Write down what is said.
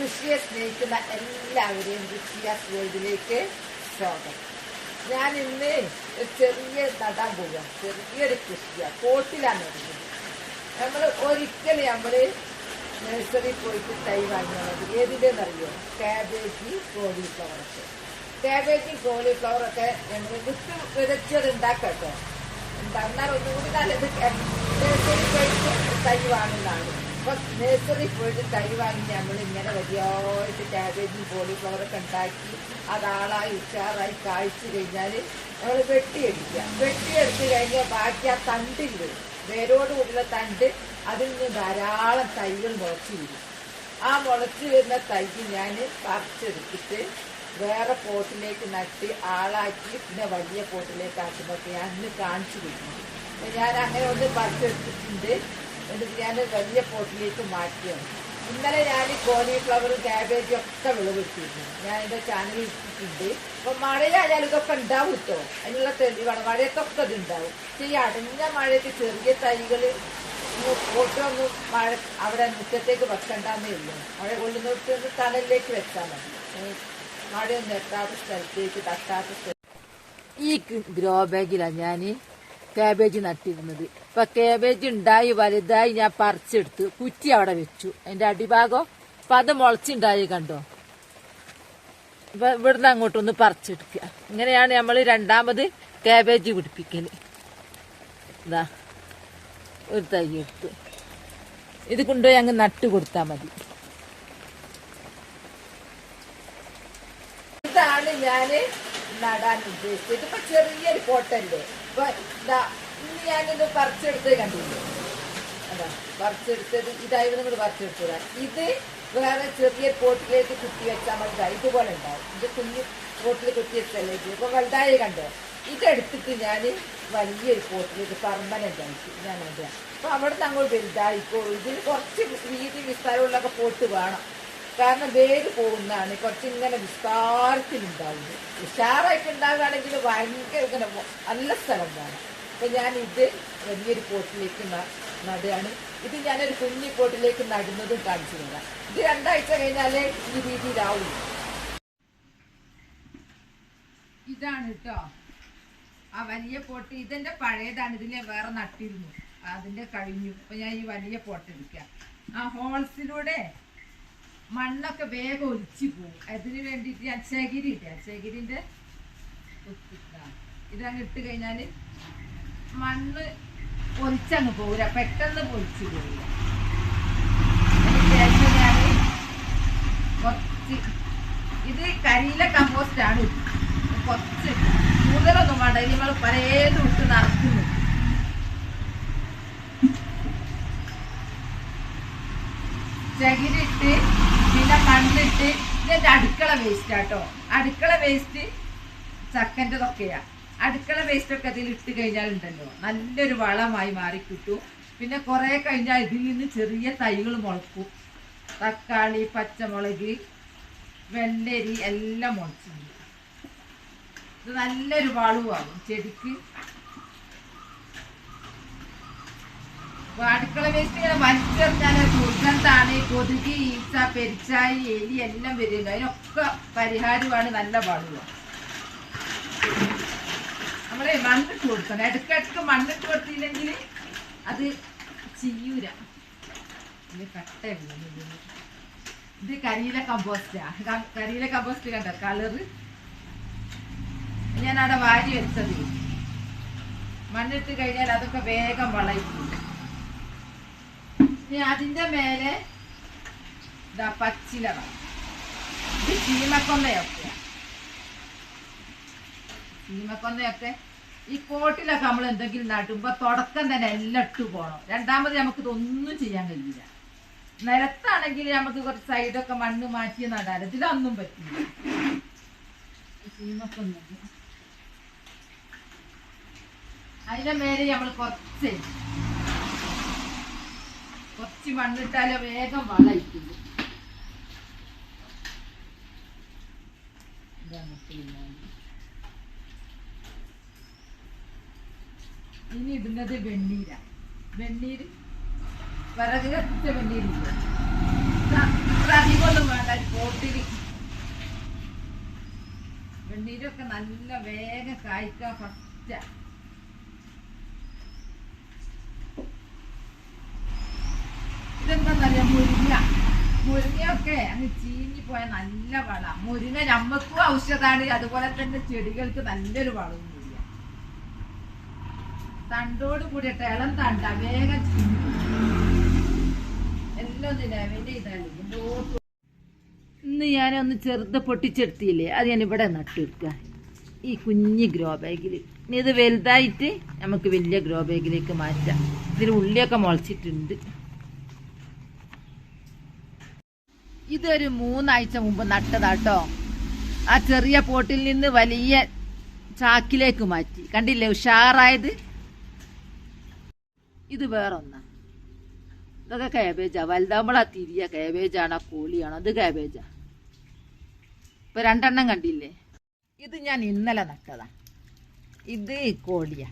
കൃഷിയെ സ്നേഹിക്കുന്ന എല്ലാവരെയും കൃഷിയാസ് വേൾഡിലേക്ക് സ്വാഗതം. ഞാൻ ഇന്ന് ചെറിയ നടാൻ പോവുക ചെറിയൊരു കൃഷിയാണ് കോട്ടിലാണ് നടുന്നത് നമ്മൾ ഒരിക്കലും നമ്മൾ നഴ്സറി പോയിട്ട് തൈ വാങ്ങിയാൽ മതി ഏതിന്റെന്നറിയോ? കാബേജ് കോളിഫ്ലവറൊക്കെ കാബേജും കോളിഫ്ലവറൊക്കെ നമ്മൾ വിത്ത് വിതച്ചത് ഉണ്ടാക്കട്ടോ. എന്നാൽ ഒന്നുകൂടി നല്ലത്. നഴ്സറി പോയിട്ട് തൈ വാങ്ങുന്നതാണ്. നഴ്സറി പോയിട്ട് തൈ വാങ്ങി നമ്മൾ ഇങ്ങനെ വലിയതായിട്ട് ക്യാബേജും കോളിഫ്ലവറൊക്കെ ഉണ്ടാക്കി അതാളായി ഉഷാറായി കാഴ്ച കഴിഞ്ഞാൽ നമ്മൾ വെട്ടിയെടുക്കുക. വെട്ടിയെടുത്ത് കഴിഞ്ഞാൽ ബാക്കി ആ തണ്ടിൽ വേരോട് കൂടിയുള്ള തണ്ട് അതിൽ നിന്ന് ധാരാളം തൈകൾ മുളച്ചു വരും ആ മുളച്ചു വരുന്ന തൈ ഞാൻ പറിച്ചെടുത്തിട്ട് വേറെ പോട്ടിലേക്ക് നട്ട് ആളാക്കി പിന്നെ വലിയ പോട്ടിലേക്ക് ആക്കുമ്പോൾ ഞാൻ ഇന്ന് കാണിച്ചു തരുന്നത് ഞാൻ അങ്ങനെ ഒന്ന് പറിച്ചെടുത്തിട്ടുണ്ട്. എന്നിട്ട് ഞാൻ വലിയ പോട്ടിലേക്ക് മാറ്റിയാണ്. ഇന്നലെ ഞാൻ ഈ കോളിഫ്ലവറും ക്യാബേജും ഒക്കെ വിളവെടുത്തിരുന്നു. ഞാൻ എന്റെ ചാനലിൽ ഇട്ടിട്ടുണ്ട്. അപ്പൊ മഴയായാലും ഇതൊക്കെ ഉണ്ടാവും കേട്ടോ അതിനുള്ള തെളിവാണ് മഴയത്തൊക്കെ ഇത് ഉണ്ടാവും. ഈ അടഞ്ഞ മഴയ്ക്ക് ചെറിയ തൈകൾ പോട്ടൊന്നും മഴ അവിടെ മുറ്റത്തേക്ക് വെക്കണ്ടെന്നേ ഉള്ളൂ. മഴ കൊള്ളുന്നിടത്ത് നിന്ന് തണലിലേക്ക് വെച്ചാൽ മതി. മഴയൊന്നും എത്താത്ത സ്ഥലത്തേക്ക് തട്ടാത്ത സ്ഥലം ഈ ഗ്രോ ബാഗിലാണ് ഞാൻ കാബേജ് നട്ടിരുന്നത്. ഇപ്പൊ കാബേജ് ഉണ്ടായി വലുതായി ഞാൻ പറിച്ചെടുത്ത് കുറ്റി അവിടെ വെച്ചു. അതിന്റെ അടിഭാഗം അപ്പൊ അത് മുളച്ചുണ്ടായി കണ്ടോ? ഇപ്പൊ ഇവിടുന്ന് അങ്ങോട്ടൊന്ന് പറിച്ചെടുക്കുക. ഇങ്ങനെയാണ് നമ്മൾ രണ്ടാമത് കാബേജ് പിടിപ്പിക്കൽ. ഇതാ ഒരു തൈ എടുത്ത്. ഇത് കൊണ്ടുപോയി അങ്ങ് നട്ട് കൊടുത്താൽ മതി. ഇതാണ് ഞാൻ നടാൻ ഉദ്ദേശിച്ചത് ഇപ്പൊ ചെറിയൊരു പോട്ടല്ലേ? ഇപ്പൊ ഇതാ ഇന്ന് ഞാനിത് പറിച്ചെടുത്ത് കണ്ടില്ലേ? അതാ പറിച്ചെടുത്തത് ഇതായിരുന്നു നമ്മൾ പറിച്ചെടുത്തത്. ഇത് വേറെ ചെറിയ പോട്ടിലേക്ക് കുത്തി വെച്ചാൽ മതി ഇതുപോലെ ഉണ്ടാവും. ഇത് കുഞ്ഞു പോട്ടിൽ കുത്തി വെച്ചല്ലേ ഇത്? ഇപ്പൊ വലുതായി കണ്ടോ? ഇതെടുത്തിട്ട് ഞാൻ വലിയൊരു പോട്ടിലേക്ക് പെർമനന്റ് ആയിട്ട് ഞാൻ നടുക അപ്പൊ അവിടെ നിന്ന് അങ്ങോട്ട് വലുതായിക്കോളൂ. ഇതിന് കുറച്ച് വീതി വിസ്താരമുള്ളൊക്കെ പോട്ട് വേണം. കാരണം വേര് പോകുന്നതാണ്. കുറച്ച് ഇങ്ങനെ വിസ്താരത്തിലുണ്ടാവുന്നത് ഉഷാറായിട്ട് ഉണ്ടാവുകയാണെങ്കിൽ ഭയങ്കര ഇങ്ങനെ നല്ല സ്ഥലം വേണം. അപ്പൊ ഞാൻ ഇത് വലിയൊരു പോട്ടിലേക്ക് നടുകയാണ്. ഇത് ഞാനൊരു കുഞ്ഞി പോട്ടിലേക്ക് നടുന്നതും കാണിച്ചു തരാം. ഇത് രണ്ടാഴ്ച കഴിഞ്ഞാലേ ഈ രീതിയിലാവും. ഇതാണ് കേട്ടോ ആ വലിയ പോട്ട് ഇതെന്റെ പഴയതാണ്. ഇതിനെ വേറെ നട്ടിരുന്നു. അതിന്റെ കഴിഞ്ഞു. അപ്പൊ ഞാൻ ഈ വലിയ പോട്ട് എടുക്കാം. ആ ഹോൾസിലൂടെ മണ്ണൊക്കെ വേഗം ഒലിച്ചു പോകും അതിന് വേണ്ടിയിട്ട് ഞാൻ ചകിരി ഇട്ടേ. കുത്തിട്ടാ. ഇതങ്ങ് ഇട്ട് കഴിഞ്ഞാൽ മണ്ണ് ഒലിച്ചങ്ങ് പോരാ പെട്ടെന്ന് പൊലിച്ചു പോവില്ല അതിനുശേഷം ഞാൻ കുറച്ച് ഇത് കരിയില കമ്പോസ്റ്റ് ആണ്. കുറച്ച് കൂടുതലൊന്നും വേണ്ട. നമ്മൾ പലതും ഇട്ട് നടക്കുന്നു. ചകിരിട്ട് മണ്ണിട്ട് ഇതിന്റെ അടുക്കള വേസ്റ്റ് ആട്ടോ. അടുക്കള വേസ്റ്റ് ചക്കന്റെതൊക്കെയാ. അടുക്കള വേസ്റ്റ് ഒക്കെ അതിൽ ഇട്ട് കഴിഞ്ഞാൽ ഉണ്ടല്ലോ നല്ലൊരു വളമായി മാറി കിട്ടും പിന്നെ കുറെ കഴിഞ്ഞാൽ ഇതിൽ നിന്ന് ചെറിയ തൈകൾ മുളക്കും. തക്കാളി പച്ചമുളക് വെള്ളരി എല്ലാം മുളച്ചിട്ടുണ്ട് ഇത് നല്ലൊരു വളവുമാകും. ചെടിക്ക് അപ്പൊ അടുക്കള വേസ്റ്റ് ഇങ്ങനെ വലിച്ചെറിഞ്ഞാൽ ദുർഗന്ധാണ് കൊതുകി ഈച്ച പെരിച്ചായി എലി എല്ലാം വരുന്നുണ്ട്. അതിനൊക്കെ പരിഹാരമാണ് നല്ല വളവ്. നമ്മളെ മണ്ണിട്ട് കൊടുക്കണം. ഇടയ്ക്കിടയ്ക്ക് മണ്ണിട്ട് കൊടുത്തില്ലെങ്കിൽ അത് ചീയൂര. ഇത് കട്ട ഇത് കരിയില കമ്പോസ്റ്റാ കരിയില കമ്പോസ്റ്റ് കണ്ട? കളറ് ഞാൻ അവിടെ വാരി വെച്ചത്. മണ്ണിട്ട് കഴിഞ്ഞാൽ അതൊക്കെ വേഗം വളയിക്കും ഇനി അതിന്റെ മേലെ ഇതാ പച്ചില ഇത് ചീമക്കൊന്നയൊക്കെ. ചീമക്കൊന്നയൊക്കെ. ഈ കോട്ടിലൊക്കെ നമ്മൾ എന്തെങ്കിലും നടുമ്പോൾ തുടക്കം തന്നെ എല്ലാം ഇട്ട് പോകണം രണ്ടാമത് നമുക്ക് ഇതൊന്നും ചെയ്യാൻ കഴിയില്ല. നിലത്താണെങ്കിൽ നമുക്ക് കുറച്ച് സൈഡൊക്കെ മണ്ണ് മാറ്റി നടാൻ ഇതിലൊന്നും പറ്റില്ല. ചീമക്കൊന്ന അതിന്റെ മേലെ നമ്മൾ കുറച്ച് കുറച്ച് മണ്ണിട്ടാൽ വേഗം വളയിക്കും. ഇനി ഇടുന്നത് വെണ്ണീര. വെണ്ണീര് വിറക് കത്തിച്ച വെണ്ണീരില്ല അധികമൊന്നും വേണ്ട പോട്ടിൽ വെണ്ണീരൊക്കെ നല്ല വേഗം കായ്ക്കാൻ ഫസ്റ്റ് ഇതെന്താന്നറിയാം മുരിങ്ങ മുരിങ്ങയൊക്കെ അങ്ങ് ചീഞ്ഞു പോയ നല്ല വള. മുരിങ്ങ നമ്മക്കും ഔഷധാണ്. അതുപോലെ തന്നെ ചെടികൾക്ക് നല്ലൊരു വളവും കൂടിയ. തണ്ടോട് കൂടിയിട്ട് ഇളം തണ്ട വേഗം എല്ലാം മുമ്പോട്ട് ഇന്ന് ഞാനൊന്ന് ചെറുത് പൊട്ടിച്ചെടുത്തില്ലേ? അത് ഞാൻ ഇവിടെ നട്ടുവെക്കുക ഈ കുഞ്ഞ് ഗ്രോ ബാഗിൽ ഇനി ഇത് വലുതായിട്ട് നമുക്ക് വലിയ ഗ്രോ ബാഗിലേക്ക് മാറ്റാം. ഇതിൽ ഉള്ളിയൊക്കെ മുളച്ചിട്ടുണ്ട്. ഇതൊരു മൂന്നാഴ്ച മുമ്പ് നട്ടതാട്ടോ. ആ ചെറിയ പോട്ടിൽ നിന്ന് വലിയ ചാക്കിലേക്ക് മാറ്റി. കണ്ടില്ലേ ഉഷാറായത്? ഇത് വേറൊന്നാ. ഇതൊക്കെ കാബേജാ വലുതാകുമ്പോഴാ തിരിയ. ആ കോളിയാണോ? അത് കാബേജാ ഇപ്പൊ രണ്ടെണ്ണം കണ്ടില്ലേ? ഇത് ഞാൻ ഇന്നലെ നട്ടതാ. ഇത് കോളിയാ.